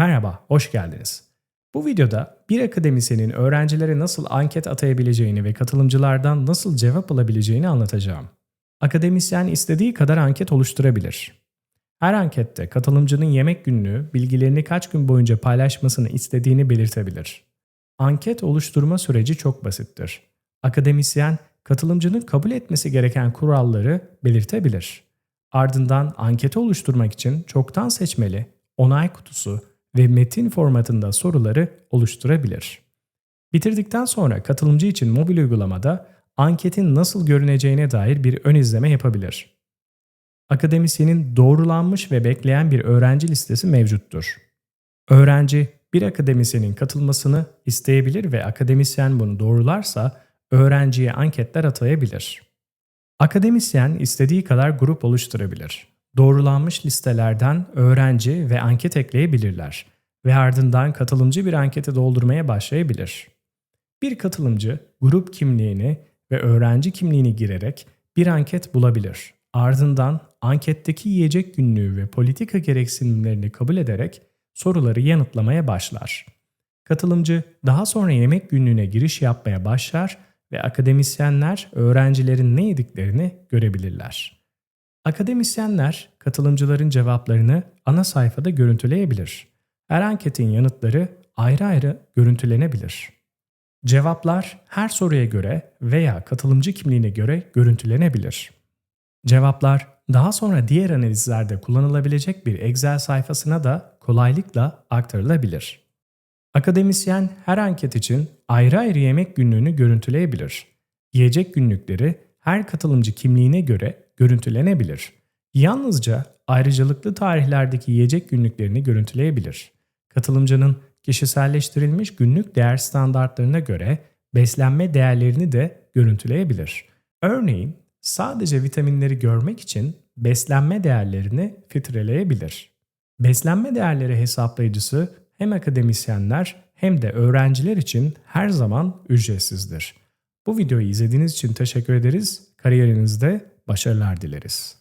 Merhaba, hoş geldiniz. Bu videoda bir akademisyenin öğrencilere nasıl anket atayabileceğini ve katılımcılardan nasıl cevap alabileceğini anlatacağım. Akademisyen istediği kadar anket oluşturabilir. Her ankette katılımcının yemek günlüğü, bilgilerini kaç gün boyunca paylaşmasını istediğini belirtebilir. Anket oluşturma süreci çok basittir. Akademisyen, katılımcının kabul etmesi gereken kuralları belirtebilir. Ardından anketi oluşturmak için çoktan seçmeli, onay kutusu ve metin formatında soruları oluşturabilir. Bitirdikten sonra katılımcı için mobil uygulamada anketin nasıl görüneceğine dair bir ön izleme yapabilir. Akademisyenin doğrulanmış ve bekleyen bir öğrenci listesi mevcuttur. Öğrenci bir akademisyenin katılmasını isteyebilir ve akademisyen bunu doğrularsa öğrenciye anketler atayabilir. Akademisyen istediği kadar grup oluşturabilir. Doğrulanmış listelerden öğrenci ve anket ekleyebilirler ve ardından katılımcı bir ankete doldurmaya başlayabilir. Bir katılımcı grup kimliğini ve öğrenci kimliğini girerek bir anket bulabilir. Ardından anketteki yiyecek günlüğü ve politika gereksinimlerini kabul ederek soruları yanıtlamaya başlar. Katılımcı daha sonra yemek günlüğüne giriş yapmaya başlar ve akademisyenler öğrencilerin ne yediklerini görebilirler. Akademisyenler katılımcıların cevaplarını ana sayfada görüntüleyebilir. Her anketin yanıtları ayrı ayrı görüntülenebilir. Cevaplar her soruya göre veya katılımcı kimliğine göre görüntülenebilir. Cevaplar daha sonra diğer analizlerde kullanılabilecek bir Excel sayfasına da kolaylıkla aktarılabilir. Akademisyen her anket için ayrı ayrı yemek günlüğünü görüntüleyebilir. Yiyecek günlükleri her katılımcı kimliğine göre görüntülenebilir. Yalnızca ayrıcalıklı tarihlerdeki yiyecek günlüklerini görüntüleyebilir. Katılımcının kişiselleştirilmiş günlük değer standartlarına göre beslenme değerlerini de görüntüleyebilir. Örneğin sadece vitaminleri görmek için beslenme değerlerini filtreleyebilir. Beslenme değerleri hesaplayıcısı hem akademisyenler hem de öğrenciler için her zaman ücretsizdir. Bu videoyu izlediğiniz için teşekkür ederiz. Kariyerinizde başarılar dileriz.